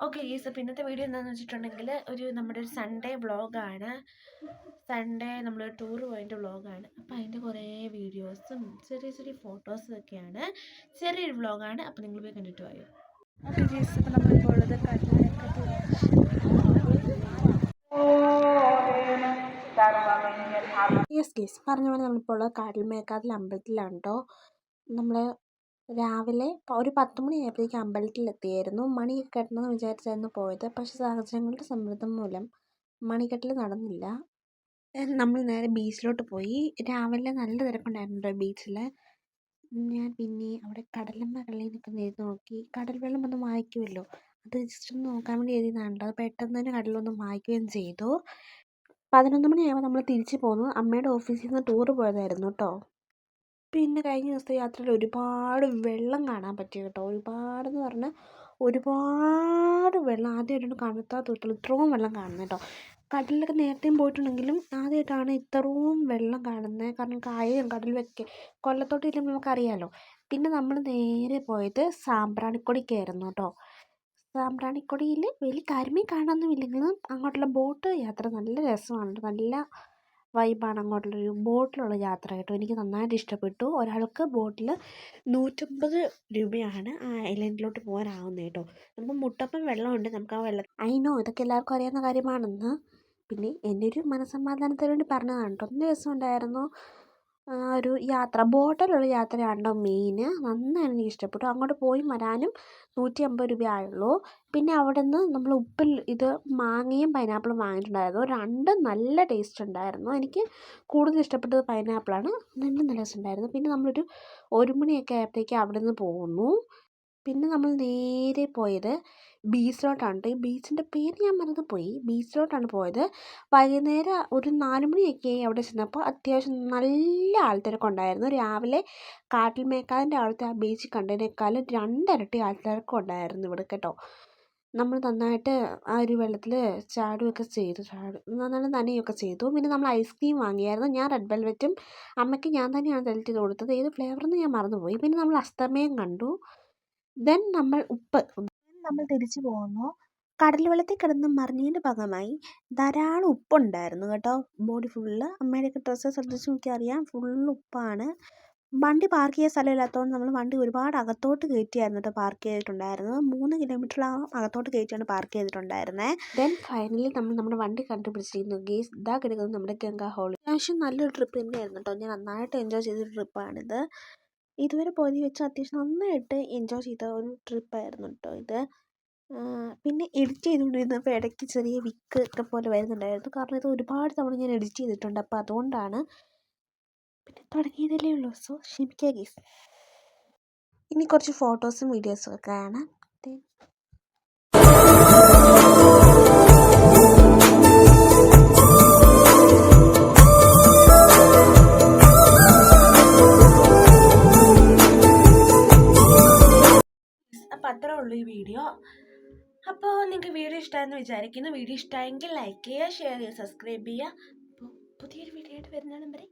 Okay ഗീസ് അപ്പോൾ ഇന്നത്തെ video എന്താണെന്ന് വെച്ചിട്ടുണ്ടെങ്കിൽ ഒരു നമ്മുടെ ഒരു സൺഡേ വ്ളോഗാണ് സൺഡേ നമ്മൾ ടൂർ പോയതിന്റെ വ്ളോഗാണ് അപ്പം അതിന്റെ കുറേ വീഡിയോസും ചെറിയ ചെറിയ ഫോട്ടോസും ഒക്കെയാണ്. ചെറിയൊരു വ്ളോഗാണ് അപ്പം നിങ്ങൾ പോയി കണ്ടിട്ട് പോയോ ഓക്കെ ഗീസ് അപ്പോൾ നമ്മളിപ്പോൾ ഉള്ളത് യെസ് ഗീസ് പറഞ്ഞ പോലെ നമ്മളിപ്പോൾ ഉള്ളത് കാട്ടിൽമേക്കാതിൽ അമ്പലത്തിലാണ് കേട്ടോ നമ്മൾ രാവിലെ ഒരു പത്ത് മണിയായപ്പോഴേക്കും അമ്പലത്തിലെത്തിയായിരുന്നു. മണിയൊക്കെ കെട്ടണമെന്ന് വിചാരിച്ചായിരുന്നു പോയത്. പക്ഷേ സാഹചര്യങ്ങളുടെ സമ്മർദ്ദം മൂലം മണിക്കെട്ടിൽ നടന്നില്ല. നമ്മൾ നേരെ ബീച്ചിലോട്ട് പോയി. രാവിലെ നല്ല തിരക്കുണ്ടായിരുന്നു ബീച്ചിൽ ഞാൻ പിന്നെ അവിടെ കടലമ്മ കള്ളിയിൽ നിൽക്കുന്ന എഴുതി നോക്കി. കടൽ വെള്ളം ഒന്ന് വായിക്കുമല്ലോ. അത് ജസ്റ്റ് ഒന്ന് നോക്കാൻ വേണ്ടി എഴുതിയതാണല്ലോ. അത് പെട്ടെന്ന് തന്നെ കടലൊന്നും വായിക്കുകയും ചെയ്തു. പതിനൊന്ന് മണിയാകുമ്പോൾ നമ്മൾ തിരിച്ചു പോന്നു. അമ്മയുടെ ഓഫീസിൽ നിന്ന് ടൂറ് പോയതായിരുന്നു കേട്ടോ. പിന്നെ കഴിഞ്ഞ ദിവസത്തെ യാത്രയിൽ ഒരുപാട് വെള്ളം കാണാൻ പറ്റി കേട്ടോ. ഒരുപാടെന്ന് പറഞ്ഞാൽ ഒരുപാട് വെള്ളം. ആദ്യമായിട്ടാണ് കാണാത്ത തോട്ടുള്ളൂ ഇത്രയും വെള്ളം കാണുന്നത് കേട്ടോ. കടലിലൊക്കെ നേരത്തെയും പോയിട്ടുണ്ടെങ്കിലും ആദ്യമായിട്ടാണ് ഇത്രയും വെള്ളം കാണുന്നത് കാരണം കായലും കടലുമൊക്കെ കൊല്ലത്തോട്ട് ചെല്ലുമ്പോൾ നമുക്കറിയാമല്ലോ പിന്നെ നമ്മൾ നേരെ പോയത് സാമ്പ്രാണിക്കൊടിക്കായിരുന്നു കേട്ടോ. സാമ്പ്രാണിക്കൊടിയിൽ വലിയ കരിമീൻ കാണാനൊന്നുമില്ലെങ്കിലും അങ്ങോട്ടുള്ള ബോട്ട് യാത്ര നല്ല രസമാണ്. നല്ല വൈബാണ് അങ്ങോട്ടുള്ളൊരു ബോട്ടിലുള്ള യാത്ര കേട്ടോ. എനിക്ക് നന്നായിട്ട് ഇഷ്ടപ്പെട്ടു. ഒരാൾക്ക് ബോട്ടിൽ നൂറ്റമ്പത് രൂപയാണ് ആ ഐലൻഡിലോട്ട് പോകാനാവുന്നത് കേട്ടോ. നമുക്ക് മുട്ടപ്പം വെള്ളമുണ്ട്. നമുക്ക് ആ വെള്ളം അയിനോ ഇതൊക്കെ എല്ലാവർക്കും അറിയാവുന്ന കാര്യമാണെന്ന്. പിന്നെ എന്റെ ഒരു മനസ്സമാധാനത്തിന് വേണ്ടി പറഞ്ഞതാണ് കേട്ടോ. ഒന്ന് രസമുണ്ടായിരുന്നു ഒരു യാത്ര. ബോട്ടിലുള്ള യാത്രയാണ് മെയിൻ നന്നായി എനിക്ക് ഇഷ്ടപ്പെട്ടു. അങ്ങോട്ട് പോയി വരാനും നൂറ്റി അമ്പത് രൂപ ആയുള്ളൂ പിന്നെ നിന്ന് നമ്മൾ ഉപ്പിൽ ഇത് മാങ്ങയും പൈനാപ്പിളും വാങ്ങിയിട്ടുണ്ടായിരുന്നു. രണ്ടും നല്ല ടേസ്റ്റ് ഉണ്ടായിരുന്നു. എനിക്ക് കൂടുതൽ ഇഷ്ടപ്പെട്ടത് പൈനാപ്പിളാണ് രണ്ടും നല്ല രസമുണ്ടായിരുന്നു പിന്നെ നമ്മളൊരു ഒരു മണിയൊക്കെ ആയപ്പോഴത്തേക്ക് അവിടെ നിന്ന് പോന്നു. പിന്നെ നമ്മൾ നേരെ പോയത് ബീച്ചിലോട്ടാണ് ഈ ബീച്ചിന്റെ പേര് ഞാൻ മറന്നുപോയി. ബീച്ചിലോട്ടാണ് പോയത്. വൈകുന്നേരം ഒരു നാല് മണിയൊക്കെ ആയി അവിടെ ചെന്നപ്പോൾ അത്യാവശ്യം നല്ല ആൾത്തിരക്കുണ്ടായിരുന്നു രാവിലെ കാട്ടിൽ മേക്കാതിന്റെ അവിടുത്തെ ആ ബീച്ച് കണ്ടതിനേക്കാളും രണ്ടിരട്ടി ആൾത്തിരക്കും ഉണ്ടായിരുന്നു ഇവിടെ കേട്ടോ. നമ്മൾ നന്നായിട്ട് ആ ഒരു വെള്ളത്തിൽ ചാടുകയൊക്കെ ചെയ്തു. ചാടും നന്നായിട്ട് നനയൊക്കെ ചെയ്തു. പിന്നെ നമ്മൾ ഐസ്ക്രീം വാങ്ങിയായിരുന്നു. ഞാൻ റെഡ് വെൽവെറ്റും അമ്മയ്ക്ക് ഞാൻ തന്നെയാണ് സെലക്ട് ചെയ്ത് കൊടുത്തത്. ഏത് ഫ്ലേവറെന്ന് ഞാൻ മറന്നുപോയി. പിന്നെ നമ്മൾ അസ്തമയം കണ്ടു. ദെൻ നമ്മൾ ഉപ്പ്. നമ്മൾ തിരിച്ചു പോകുന്നു. കടൽ വെള്ളത്തിൽ കിടന്ന് മറിഞ്ഞതിന്റെ ഭാഗമായി ധാരാളം ഉപ്പുണ്ടായിരുന്നു കേട്ടോ. ബോഡി ഫുള്ള് അമ്മയുടെയൊക്കെ ഡ്രസ്സ് ശ്രദ്ധിച്ച് നോക്കിയാൽ അറിയാം ഫുള്ള് ഉപ്പാണ്. വണ്ടി പാർക്ക് ചെയ്യാൻ സ്ഥലമില്ലാത്തതുകൊണ്ട് നമ്മൾ വണ്ടി ഒരുപാട് അകത്തോട്ട് കയറ്റിയായിരുന്നു കേട്ടോ പാർക്ക് ചെയ്തിട്ടുണ്ടായിരുന്നത്. മൂന്ന് കിലോമീറ്ററോളം അകത്തോട്ട് കയറ്റിയാണ് പാർക്ക് ചെയ്തിട്ടുണ്ടായിരുന്നത് ദെൻ ഫൈനലി നമ്മൾ നമ്മുടെ വണ്ടി കണ്ടുപിടിച്ചിരിക്കുന്നു. ഗേസ് ഇതാ കിടക്കുന്നത് നമ്മുടെ ഗംഗാ ഹോളി അത്യാവശ്യം നല്ലൊരു ട്രിപ്പ് തന്നെയായിരുന്നു കേട്ടോ. ഞാൻ നന്നായിട്ട് എൻജോയ് ചെയ്തൊരു ട്രിപ്പാണിത് ഇതുവരെ പോയി വെച്ച് അത്യാവശ്യം നന്നായിട്ട് എൻജോയ് ചെയ്ത ഒരു ട്രിപ്പായിരുന്നു കേട്ടോ ഇത്. പിന്നെ എഡിറ്റ് ചെയ്തുകൊണ്ടിരുന്നപ്പോൾ ഇടയ്ക്ക് ചെറിയ വിക്ക് ഒക്കെ പോലെ വരുന്നുണ്ടായിരുന്നു. കാരണം ഇത് ഒരുപാട് തവണ ഞാൻ എഡിറ്റ് ചെയ്തിട്ടുണ്ട്. അപ്പോൾ അതുകൊണ്ടാണ് പിന്നെ തുടങ്ങിയതല്ലേ ഉള്ളൂ. സോ ക്ഷമിക്കുക ഗീസ് ഇനി കുറച്ച് ഫോട്ടോസും വീഡിയോസും ഒക്കെ കാണാം. ഉള്ളൂ ഈ വീഡിയോ. അപ്പോൾ നിങ്ങൾക്ക് വീഡിയോ ഇഷ്ടമായെന്ന് വിചാരിക്കുന്നു. വീഡിയോ ഇഷ്ടമായെങ്കിൽ ലൈക്ക് ചെയ്യുക ഷെയർ ചെയ്യുക സബ്സ്ക്രൈബ് ചെയ്യുക. അപ്പോൾ പുതിയൊരു വീഡിയോ ആയിട്ട് വരുന്നതാണ് വരെ